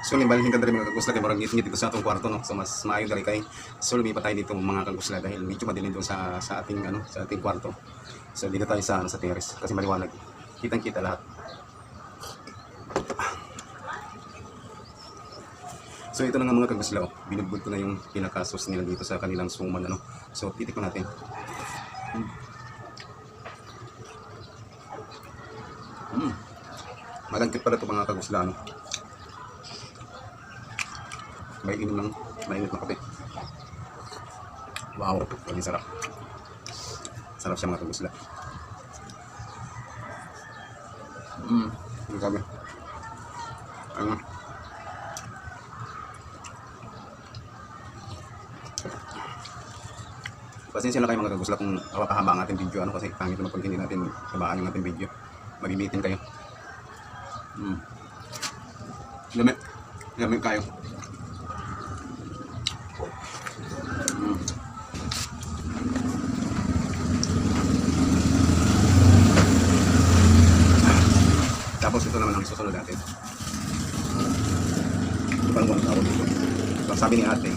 So limbalhin ka diri mga kagusla kay murag ngit dito sa atong kwarto no. So mas maayo diri kay so lumipat tayo dito mga kagusla dahil medyo madilim doon sa sa ating ano sa ating kwarto. So dito tayo sa ano sa terrace kasi maliwanag. Kitang-kita lahat. So ito na nga mga kagusla, oh. binubod ko na yung pinakasos nila dito sa kanilang suman ano. So titikman natin. Mm. Mm. Malangkit pala ito mga kagusla ano. May inom ng mainit na kape. Wow, ang sarap. Sarap siya mga kagusla. Mm, ang sabi. Ano? Pasensya na kayo mga kagusla kung kapahaba ang ating video ano kasi pangit naman pag hindi natin habaan yung ating video. Magibitin kayo. Mm. Lami. Lami kayo. Mm. Tapos ito naman ang susunod natin. Ito pa naman ang tawag dito. So, sabi ni ate,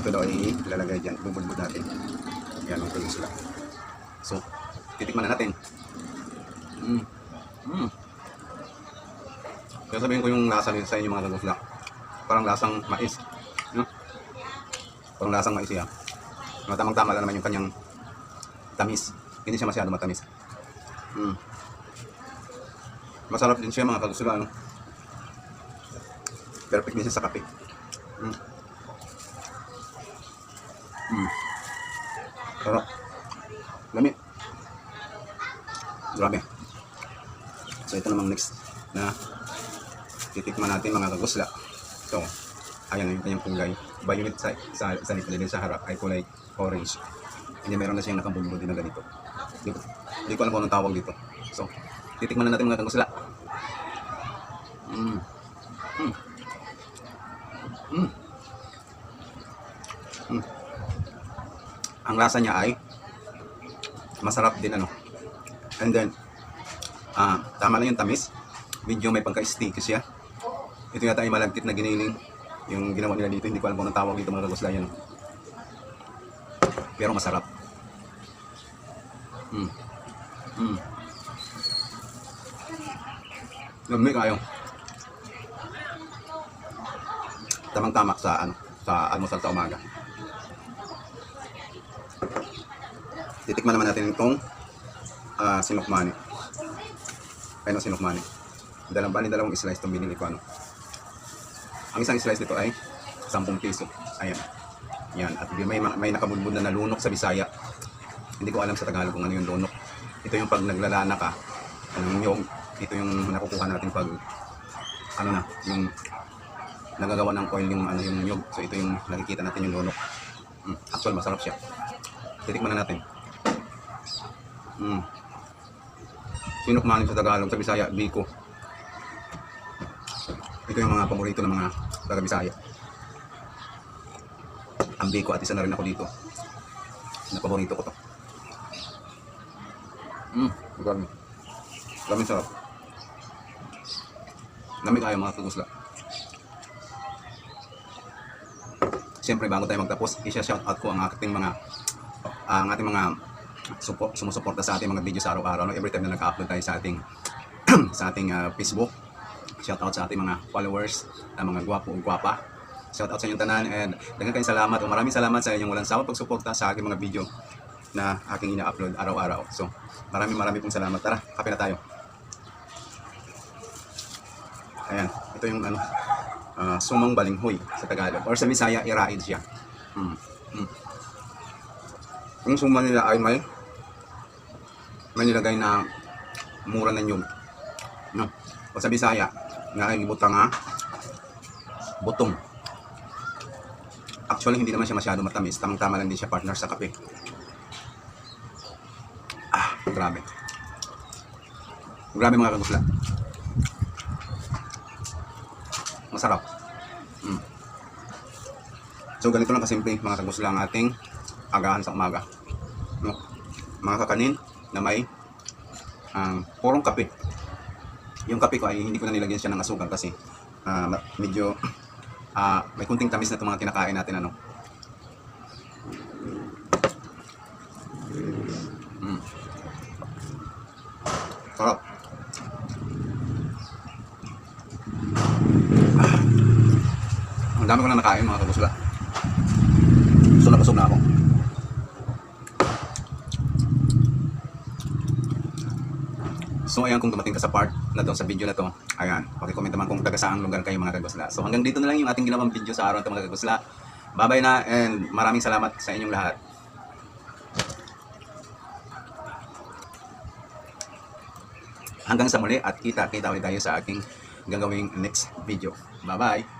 ito daw ay ilalagay dyan. Bubulbud natin. Yan ang sila. So, titikman na natin. Mm. Mm. Kaya sabihin ko yung lasa nito sa inyo mga kagusla. Parang lasang mais. No? Parang lasang mais siya. No, tamang-tama lang naman yung kanyang tamis. Hindi siya masyado matamis. Mm. Masarap din siya mga kagusla. Ano? Perfect din sa kape. Mm. Mm. Sarap. Lami. Grabe. So ito namang next na titikman natin mga kagusla. So, ayan yung kanyang kulay. Violet sa, sa, sa likod din sa harap ay kulay orange. Hindi meron na siyang nakabulbul din na ganito. Hindi ko, ko alam kung anong tawag dito. So, titikman na natin mga kagusla. Mm. Mm. Ang lasa niya ay masarap din ano. And then, ah, tama lang yung tamis. Medyo may pagka-sticky siya. Ito yata ay malagkit na giniling. Yung ginawa nila dito, hindi ko alam kung tawag dito mga kagusla yan. Pero masarap. Mm. Mm. Lumi kayo. Tamang-tama sa ano, sa almusal sa umaga. Titikman naman natin itong ah, sinukmani. Ayun ang sinukmani. Dalang bali dalawang slice itong binili ko ano. Ang isang slice nito ay 10 piso. Ayan. Yan. At may, may nakabulbud na nalunok sa Bisaya. Hindi ko alam sa Tagalog kung ano yung lunok. Ito yung pag naglalana ka. Anong yung, ito yung nakukuha natin pag ano na, yung nagagawa ng coil yung ano yung nyog. So ito yung nakikita natin yung lunok. Mm, actual masarap siya. Titikman na natin. Mm. Sinukmanin sa Tagalog, sa Bisaya, Biko. Ito yung mga paborito ng mga taga Bisaya. Ang Biko at isa na rin ako dito. Na paborito ko to. Mm, grabe. Grabe sarap. Lamig kayo mga kagusla. Siyempre bago tayo magtapos, i-shoutout ko ang ating mga ang ating mga support, sumusuporta sa ating mga video araw-araw. No? Every time na nag-upload tayo sa ating sa ating ah, Facebook. Shoutout sa ating mga followers na mga gwapo o gwapa. Shoutout sa inyong tanan and daghang kayong salamat o maraming salamat sa inyong walang sawang pagsuporta sa aking mga video na aking ina-upload araw-araw. So, maraming maraming pong salamat. Tara, kape na tayo. Ayan, ito yung ano, ah, sumang balinghoy sa Tagalog. Or sa Bisaya, iraid siya. Mm. Mm. Yung suma nila ay may may nilagay na mura na nyug. No? O sa Bisaya, nga kay gibutang nga butong. Actually, hindi naman siya masyado matamis. Tamang-tama lang din siya partner sa kape. Ah, grabe. Grabe mga kagusla. Masarap. Mm. So, ganito lang kasimple mga kagusla ang ating agahan sa umaga. No? Mga kakanin na may um, purong kape. Yung kape ko ay hindi ko na nilagyan siya ng asukal kasi ah, ma- medyo ah, may kunting tamis na itong mga kinakain natin ano. Mm. Sarap. Ah. Ang dami ko na nakain mga kabusla. Gusto na busog na ako. So ayan kung dumating ka sa part na doon sa video na to, ayan, pakicomment naman kung taga saang lugar kayo mga kagusla. So hanggang dito na lang yung ating ginawang video sa araw na mga kagusla. Bye-bye na and maraming salamat sa inyong lahat. Hanggang sa muli at kita-kita ulit tayo sa aking gagawing next video. Bye-bye!